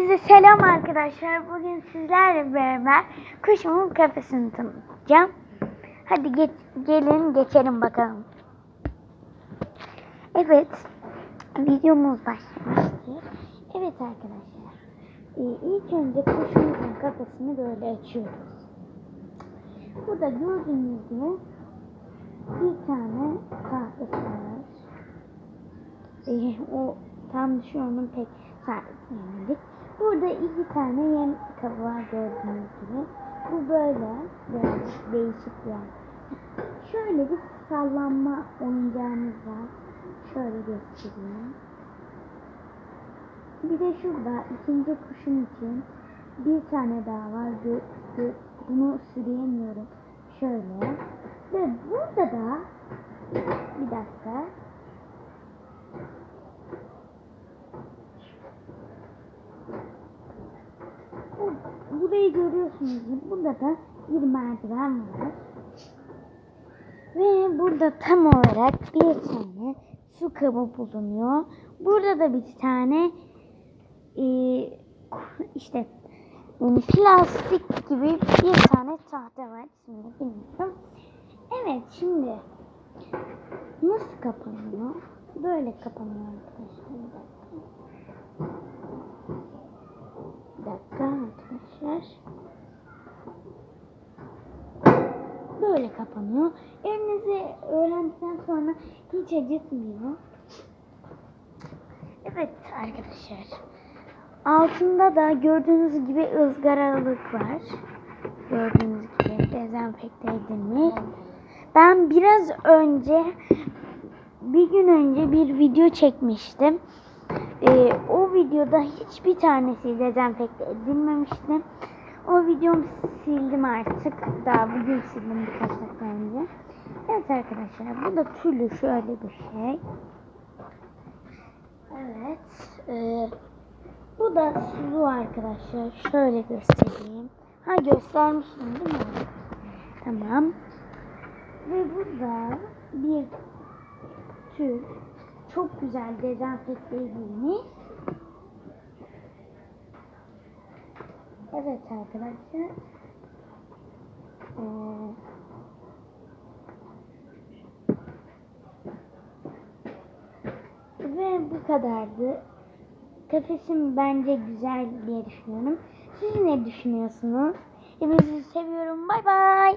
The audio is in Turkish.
Size selam arkadaşlar. Bugün sizlerle beraber kuşumun kafesini tanıtacağım. Hadi geç, gelin geçelim bakalım. Evet, videomuz başlamıştır. Evet arkadaşlar, ee, ilk önce kuşumuzun kafesini böyle açıyoruz. Burada gördüğünüz gibi bir tane tahtası var. Ee, o tam şu onun pek sahiplenmedik. Burada iki tane yem var gördüğünüz gibi. Bu böyle biraz değişik bir. Şöyle bir sallanma oyuncağımız var. Şöyle göstereyim. Bir de şurada ikinci kuşun için bir tane daha var. Gö, bunu sürüyemiyorum. Şöyle. Ve burada da bir dakika. Bu- Burayı görüyorsunuz. Burada da bir merdiven var. Ve burada tam olarak bir tane su kabı bulunuyor. Burada da bir tane e, işte plastik gibi bir tane tahta var. İsmini bilmiyorum. Evet şimdi nasıl kapanıyor? Böyle kapanıyor arkadaşlar. Bir dakika. Bir dakika arkadaşlar. Böyle kapanıyor. Elinizi öğrendikten sonra hiç acıtmıyor. Evet arkadaşlar. Altında da gördüğünüz gibi ızgaralık var. Gördüğünüz gibi dezenfekte edilmiş. Ben biraz önce bir gün önce bir video çekmiştim. Ee, o videoda hiçbir tanesi dezenfekte edilmemişti. O videomu sildim artık. Daha bugün sildim birkaç dakika önce. Evet arkadaşlar bu da tüylü şöyle bir şey. Evet. e, bu da sulu arkadaşlar. Şöyle göstereyim. Ha göstermiştim değil mi? Tamam. Ve burada bir tül çok güzel dezenfekte edilmiş. Evet arkadaşlar. Ee, ve bu kadardı. Kafesim bence güzel diye düşünüyorum. Siz ne düşünüyorsunuz? Hepinizi seviyorum. Bay bay.